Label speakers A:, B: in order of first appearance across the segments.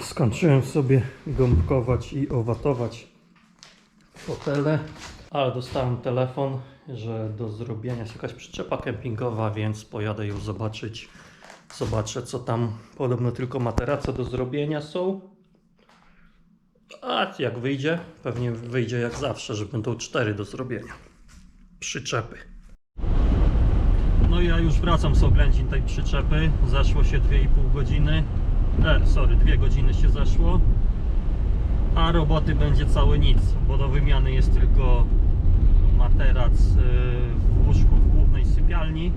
A: Skończyłem sobie gąbkować i owatować fotele, ale dostałem telefon, że do zrobienia jest jakaś przyczepa kempingowa, więc pojadę ją zobaczyć. Zobaczę co tam. Podobno tylko materace do zrobienia są. A jak wyjdzie, pewnie wyjdzie jak zawsze, że będą cztery do zrobienia. Przyczepy. No ja już wracam z oględzin tej przyczepy. Zeszło się 2,5 godziny. E, sorry, 2 godziny się zeszło. A roboty będzie całe nic, bo do wymiany jest tylko materac y, w łóżku w głównej sypialni.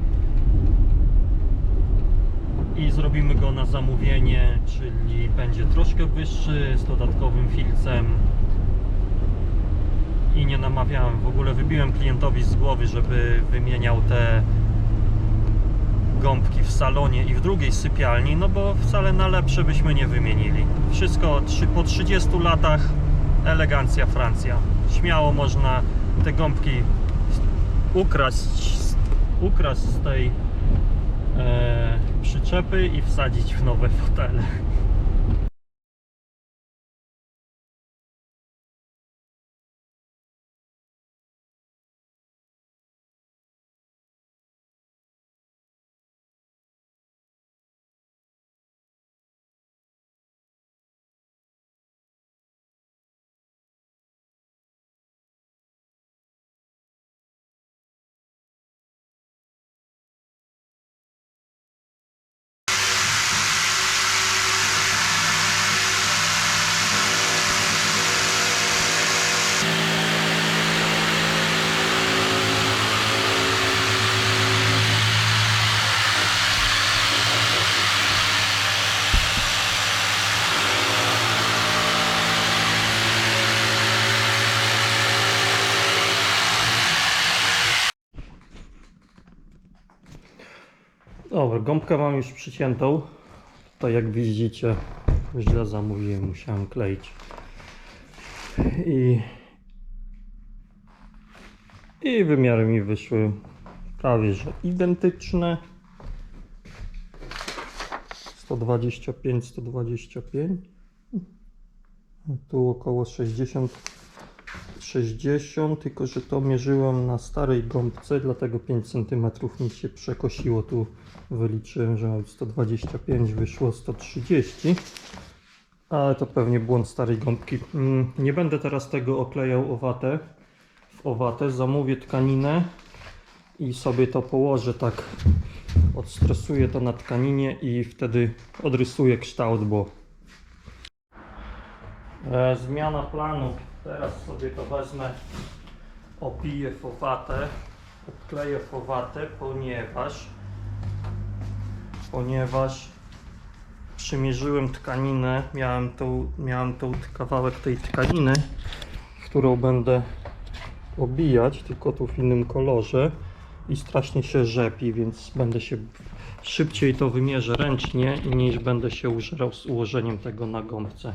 A: I zrobimy go na zamówienie, czyli będzie troszkę wyższy z dodatkowym filcem. I nie namawiałem, w ogóle wybiłem klientowi z głowy, żeby wymieniał te gąbki w salonie i w drugiej sypialni, no bo wcale na lepsze byśmy nie wymienili. Wszystko po 30 latach elegancja Francja. Śmiało można te gąbki ukraść, ukraść z tej e, przyczepy i wsadzić w nowe fotele. Dobra, gąbkę mam już przyciętą. To jak widzicie, źle zamówiłem, musiałem kleić. I, i wymiary mi wyszły prawie że identyczne. 125, 125. Tu około 60 60, tylko że to mierzyłem na starej gąbce, dlatego 5 cm mi się przekosiło. Tu wyliczyłem, że ma być 125, wyszło 130. Ale to pewnie błąd starej gąbki. Mm, Nie będę teraz tego oklejał o watę. W owatę zamówię tkaninę i sobie to położę tak. Odstresuję to na tkaninie i wtedy odrysuję kształt, bo E, zmiana planu. Teraz sobie to wezmę, opiję fowatę, odkleję fowatę, ponieważ ponieważ przymierzyłem tkaninę, miałem tą, miałem tą kawałek tej tkaniny, którą będę obijać, tylko tu w innym kolorze i strasznie się rzepi, więc będę się szybciej to wymierzę ręcznie niż będę się użerał z ułożeniem tego na gąbce.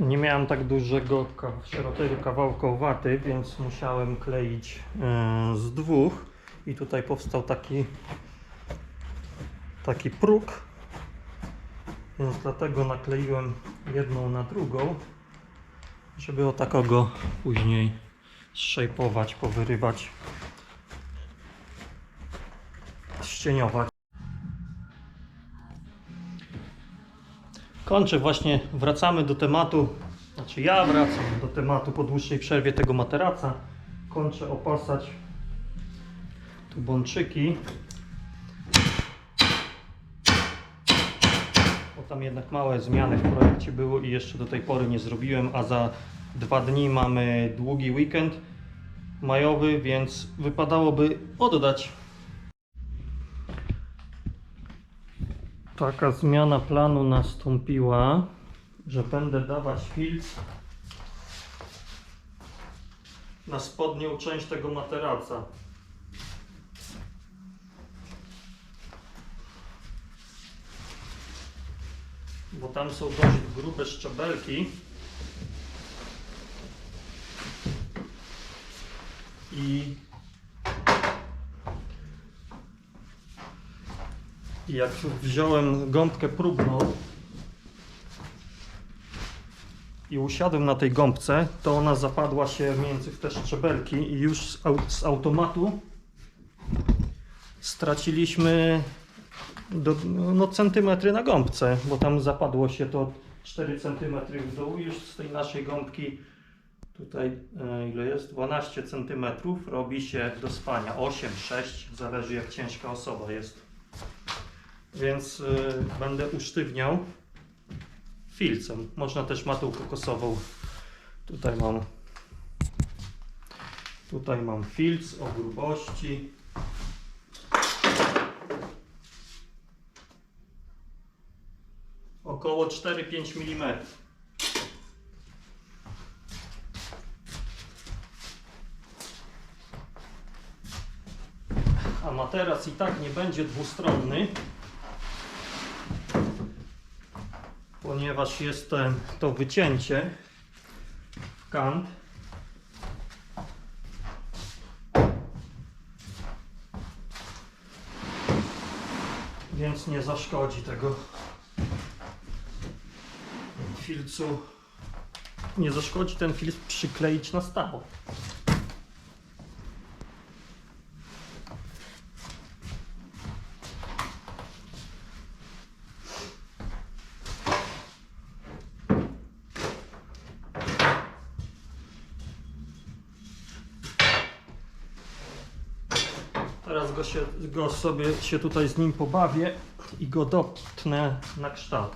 A: Nie miałem tak dużego, szerokiego kawałka waty, więc musiałem kleić e, z dwóch i tutaj powstał taki taki próg więc dlatego nakleiłem jedną na drugą żeby o takogo później szejpować, powyrywać, ścieniować. Kończę właśnie, wracamy do tematu, znaczy ja wracam do tematu po dłuższej przerwie tego materaca. Kończę opasać tu bączyki. Bo tam jednak małe zmiany w projekcie były i jeszcze do tej pory nie zrobiłem, a za dwa dni mamy długi weekend majowy, więc wypadałoby oddać. Taka zmiana planu nastąpiła, że będę dawać filtr na spodnią część tego materaca. Bo tam są dość grube szczebelki. I jak wziąłem gąbkę próbną i usiadłem na tej gąbce, to ona zapadła się między te szczebelki i już z, au z automatu straciliśmy do, no, centymetry na gąbce, bo tam zapadło się to 4 centymetry w dół już z tej naszej gąbki. Tutaj e, ile jest? 12 centymetrów. Robi się do spania. 8, 6, zależy jak ciężka osoba jest więc y, będę usztywniał filcem. Można też matą kokosową. Tutaj mam tutaj mam filc o grubości około 4-5 mm. A materac i tak nie będzie dwustronny, ponieważ jest to, wycięcie w kant. Więc nie zaszkodzi tego filcu. Nie zaszkodzi ten filc przykleić na stałe. Teraz go, się, go sobie się tutaj z nim pobawię i go dopnę na kształt.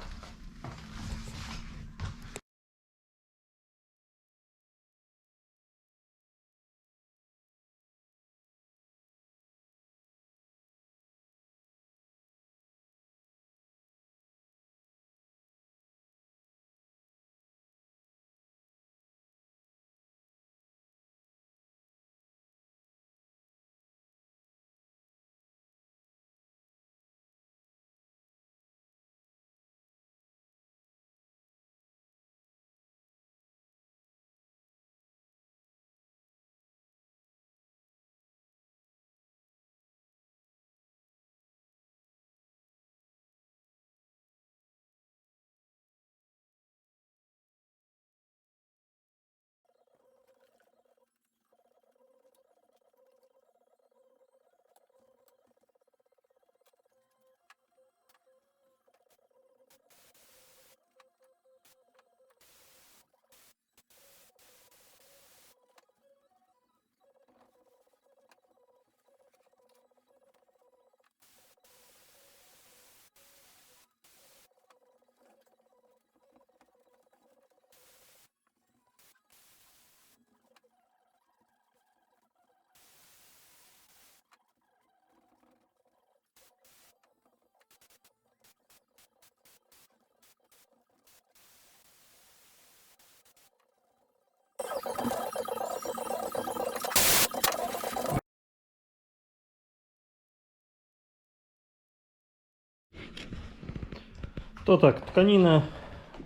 A: To tak, tkaninę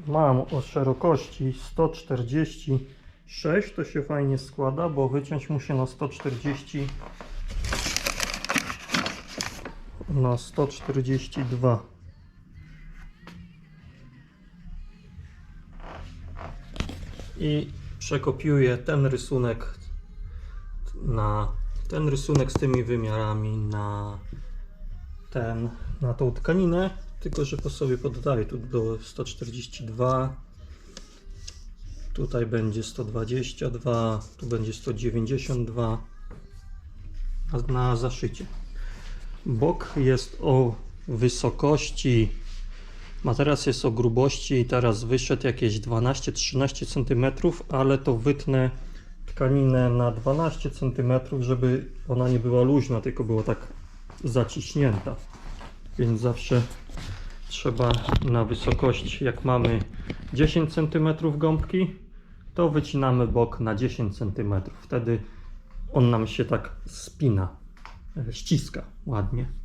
A: mam o szerokości 146, to się fajnie składa, bo wyciąć muszę na 140 na 142 i przekopiuję ten rysunek na ten rysunek z tymi wymiarami na ten, na tą tkaninę, tylko że to sobie poddaję tu do 142 tutaj będzie 122 tu będzie 192 na- na zaszycie. Bok jest o wysokości Materac jest o grubości teraz wyszedł jakieś 12-13 cm, ale to wytnę tkaninę na 12 cm, żeby ona nie była luźna, tylko była tak zaciśnięta. Więc zawsze trzeba na wysokość, jak mamy 10 cm gąbki, to wycinamy bok na 10 cm. Wtedy on nam się tak spina, e, ściska ładnie.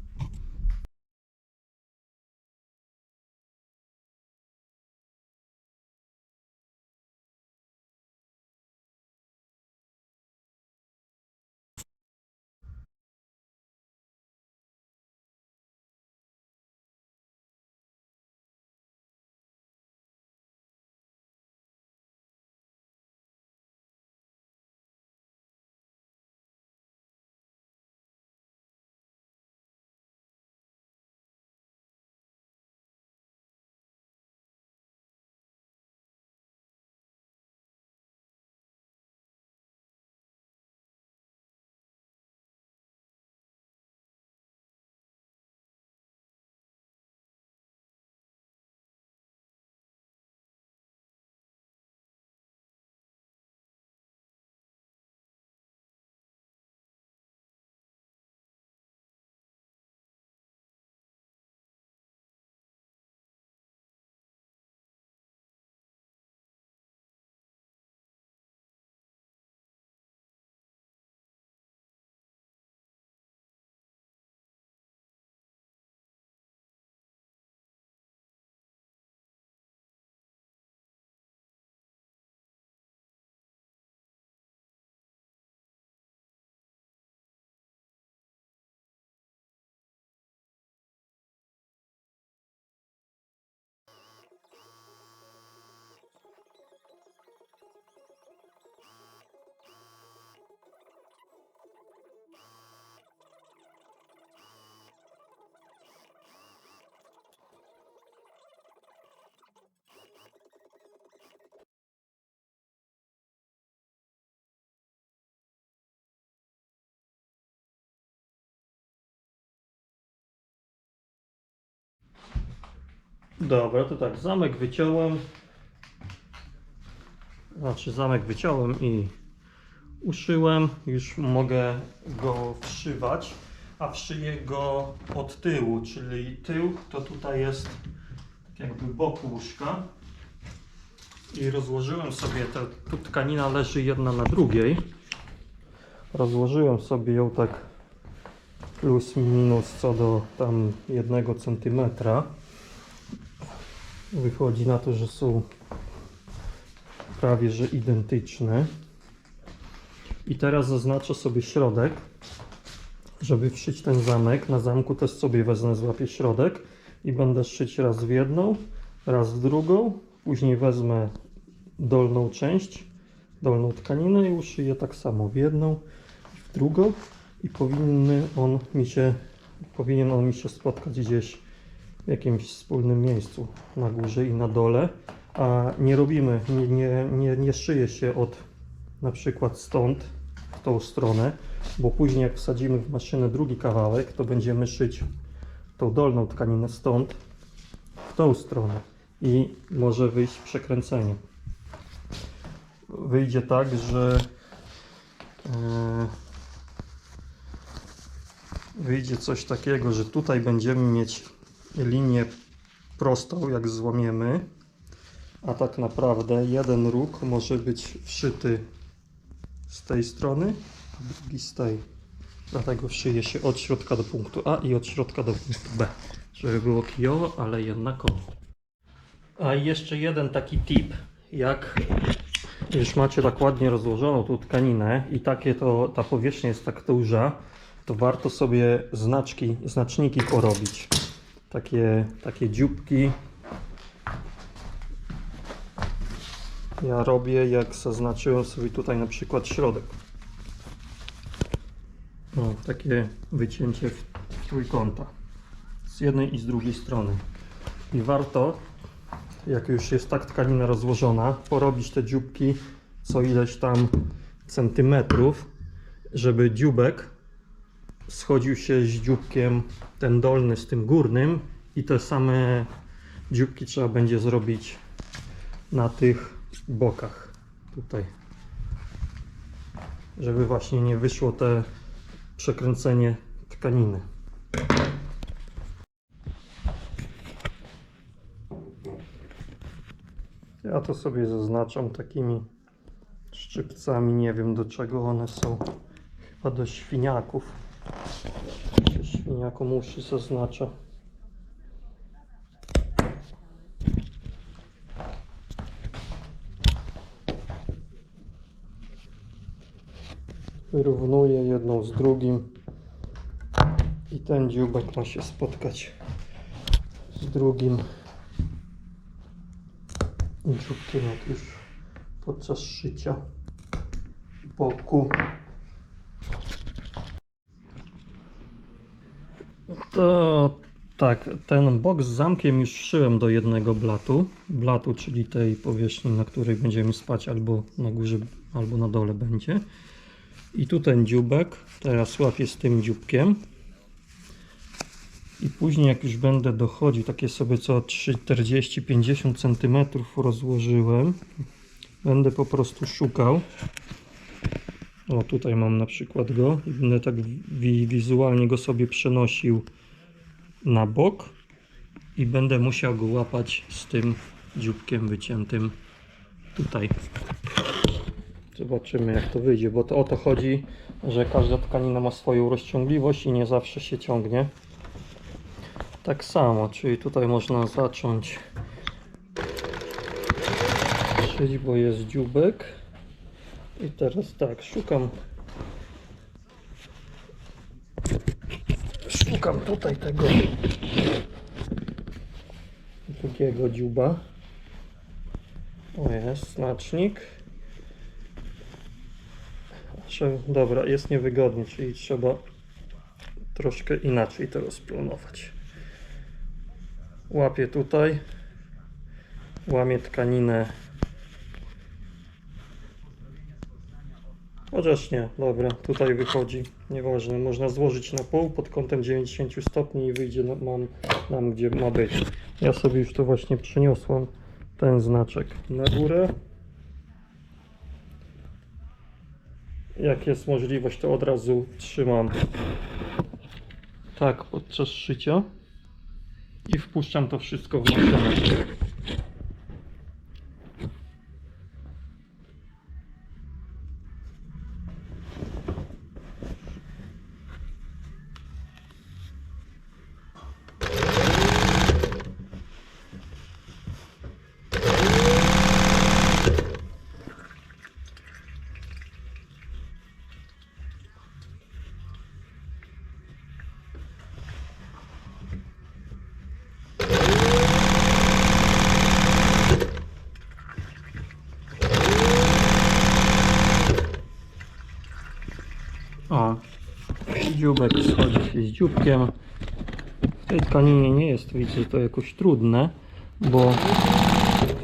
A: Dobra, to tak, zamek wyciąłem. Znaczy, zamek wyciąłem i uszyłem. Już mogę go wszywać, a wszyję go od tyłu, czyli tył to tutaj jest tak jakby bok łóżka. I rozłożyłem sobie, te, tu tkanina leży jedna na drugiej. Rozłożyłem sobie ją tak plus minus co do tam jednego centymetra. Wychodzi na to, że są prawie że identyczne. I teraz zaznaczę sobie środek, żeby wszyć ten zamek. Na zamku też sobie wezmę, złapię środek i będę szyć raz w jedną, raz w drugą. Później wezmę dolną część, dolną tkaninę i uszyję tak samo w jedną, w drugą i powinny on mi się, powinien on mi się spotkać gdzieś jakimś wspólnym miejscu na górze i na dole, a nie robimy, nie, nie, nie, nie szyje się od na przykład stąd w tą stronę, bo później jak wsadzimy w maszynę drugi kawałek, to będziemy szyć tą dolną tkaninę stąd w tą stronę i może wyjść przekręcenie. Wyjdzie tak, że e, wyjdzie coś takiego, że tutaj będziemy mieć linię prostą, jak złamiemy, a tak naprawdę jeden róg może być wszyty z tej strony, a drugi z tej. Dlatego szyje się od środka do punktu A i od środka do punktu B, żeby było kijowo, ale jednakowo. A jeszcze jeden taki tip, jak już macie tak ładnie rozłożoną tą tkaninę i takie to, ta powierzchnia jest tak duża, to warto sobie znaczki, znaczniki porobić. Takie, takie dzióbki. ja robię, jak zaznaczyłem sobie tutaj na przykład środek. O, takie wycięcie w trójkąta. Z jednej i z drugiej strony. I warto, jak już jest tak tkanina rozłożona, porobić te dzióbki co ileś tam centymetrów, żeby dzióbek schodził się z dzióbkiem ten dolny z tym górnym i te same dzióbki trzeba będzie zrobić na tych bokach tutaj. Żeby właśnie nie wyszło te przekręcenie tkaniny. Ja to sobie zaznaczam takimi szczypcami. Nie wiem do czego one są. Chyba do świniaków świniakom uszy zaznacza wyrównuję jedną z drugim i ten dzióbek ma się spotkać z drugim. Dzióbkiem jak już podczas szycia boku to tak, ten bok z zamkiem już szyłem do jednego blatu. Blatu, czyli tej powierzchni, na której będziemy spać albo na górze, albo na dole będzie. I tu ten dzióbek, teraz łapię z tym dzióbkiem. I później jak już będę dochodził, takie sobie co 40-50 cm rozłożyłem, będę po prostu szukał. O, tutaj mam na przykład go. I będę tak wi wizualnie go sobie przenosił na bok i będę musiał go łapać z tym dzióbkiem wyciętym tutaj. Zobaczymy jak to wyjdzie, bo to o to chodzi, że każda tkanina ma swoją rozciągliwość i nie zawsze się ciągnie. Tak samo, czyli tutaj można zacząć szyć, bo jest dzióbek. I teraz tak, szukam szukam tutaj tego drugiego dziuba. O jest, znacznik. Trzeba, dobra, jest niewygodnie, czyli trzeba troszkę inaczej to rozplanować. Łapię tutaj, łamię tkaninę. Chociaż nie, dobra, tutaj wychodzi, nieważne, można złożyć na pół pod kątem 90 stopni i wyjdzie na- mam, nam gdzie ma być. Ja sobie już to właśnie przeniosłem, ten znaczek na górę. jak jest możliwość, to od razu trzymam tak podczas szycia i wpuszczam to wszystko w maszynę. Dzióbek schodzi się z dzióbkiem. W tej tkaninie nie jest, widzę, to jakoś trudne, bo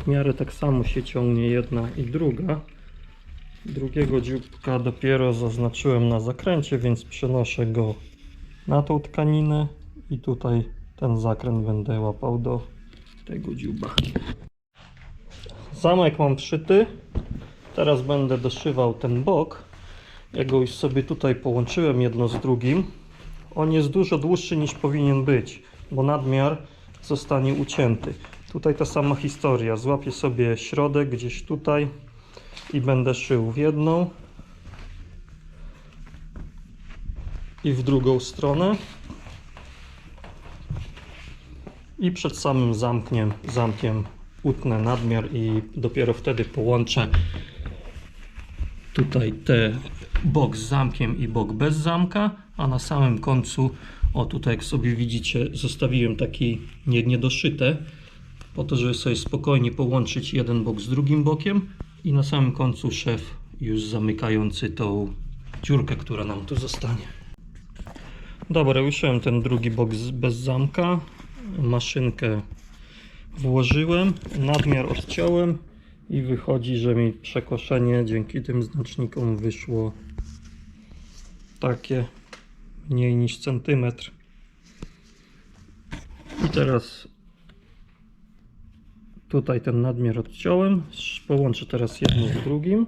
A: w miarę tak samo się ciągnie jedna i druga. Drugiego dzióbka dopiero zaznaczyłem na zakręcie, więc przenoszę go na tą tkaninę i tutaj ten zakręt będę łapał do tego dziuba. Zamek mam wszyty. Teraz będę doszywał ten bok. Ja go już sobie tutaj połączyłem jedno z drugim. On jest dużo dłuższy niż powinien być, bo nadmiar zostanie ucięty. Tutaj ta sama historia. Złapię sobie środek gdzieś tutaj i będę szył w jedną i w drugą stronę. I przed samym zamkniem, zamkiem utnę nadmiar i dopiero wtedy połączę tutaj te bok z zamkiem i bok bez zamka, a na samym końcu, o tutaj jak sobie widzicie, zostawiłem taki nie, niedoszyte, po to, żeby sobie spokojnie połączyć jeden bok z drugim bokiem, I na samym końcu szef już zamykający tą dziurkę, która nam tu zostanie. Dobra, ruszyłem ten drugi boks bez zamka. Maszynkę włożyłem, nadmiar odciąłem i wychodzi, że mi przekoszenie dzięki tym znacznikom wyszło takie mniej niż centymetr. I teraz tutaj ten nadmiar odciąłem. Połączę teraz jedno z drugim.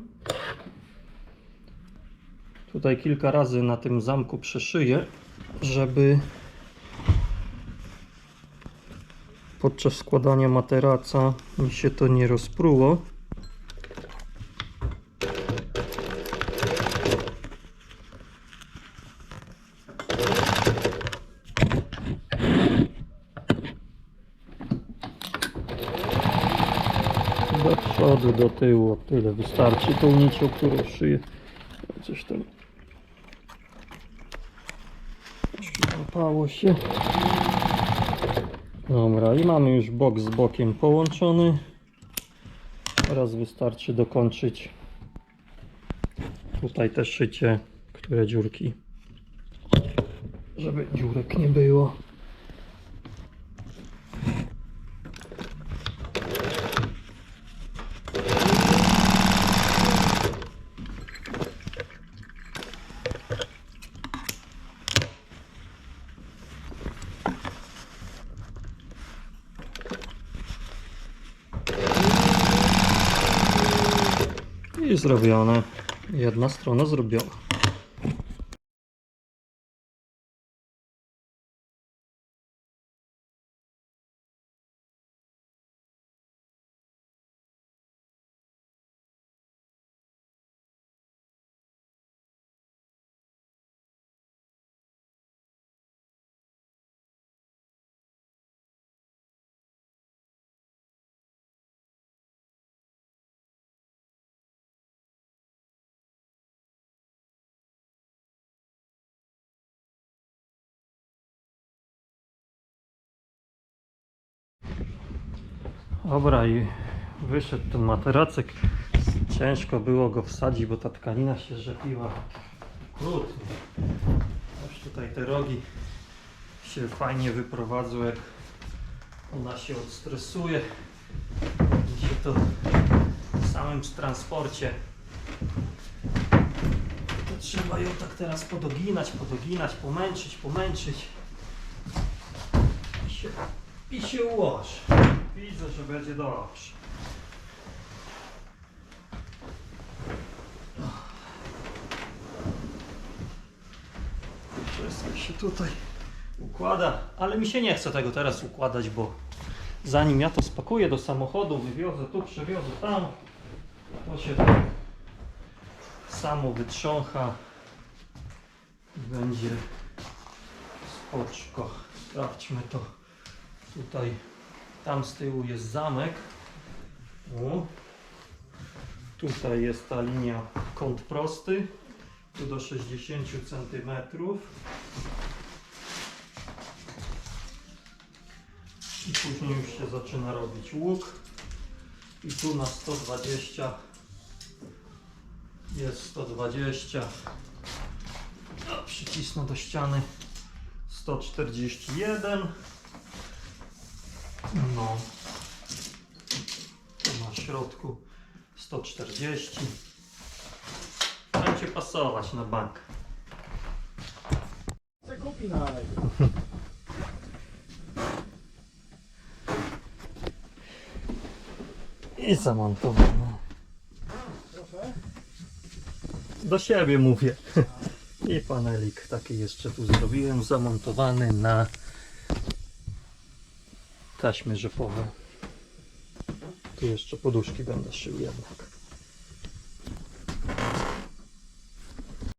A: Tutaj kilka razy na tym zamku przeszyję, żeby podczas składania materaca mi się to nie rozpruło. Do tyłu, tyle wystarczy tą nicią, którą szyję. Coś tam Łapało się. Dobra, i mamy już bok z bokiem połączony. Teraz wystarczy dokończyć tutaj te szycie, które dziurki, żeby dziurek nie było. I zrobione. Jedna strona zrobiona. Dobra i wyszedł ten materacek. Ciężko było go wsadzić, bo ta tkanina się rzepiła okrutnie. Już tutaj te rogi się fajnie wyprowadzą, jak ona się odstresuje. Mi się to w samym transporcie to trzeba ją tak teraz podoginać, podoginać, pomęczyć, pomęczyć i się, i się ułoży. Widzę, że będzie dobrze. Wszystko się tutaj układa, ale mi się nie chce tego teraz układać, bo zanim ja to spakuję do samochodu, wywiozę tu, przewiozę tam, to się samo wytrzącha i będzie spoczko. Sprawdźmy to tutaj. Tam z tyłu jest zamek. O. Tutaj jest ta linia kąt prosty. Tu do 60 cm. I później już się zaczyna robić łuk. I tu na 120 jest 120. A, przycisnę do ściany 141. No. Na środku 140. Będzie pasować na bank.
B: Se kupi na
A: I zamontowane.
B: Proszę.
A: Do siebie mówię. I panelik taki jeszcze tu zrobiłem, zamontowany na taśmy rzepowe. Tu jeszcze poduszki będę szył jednak.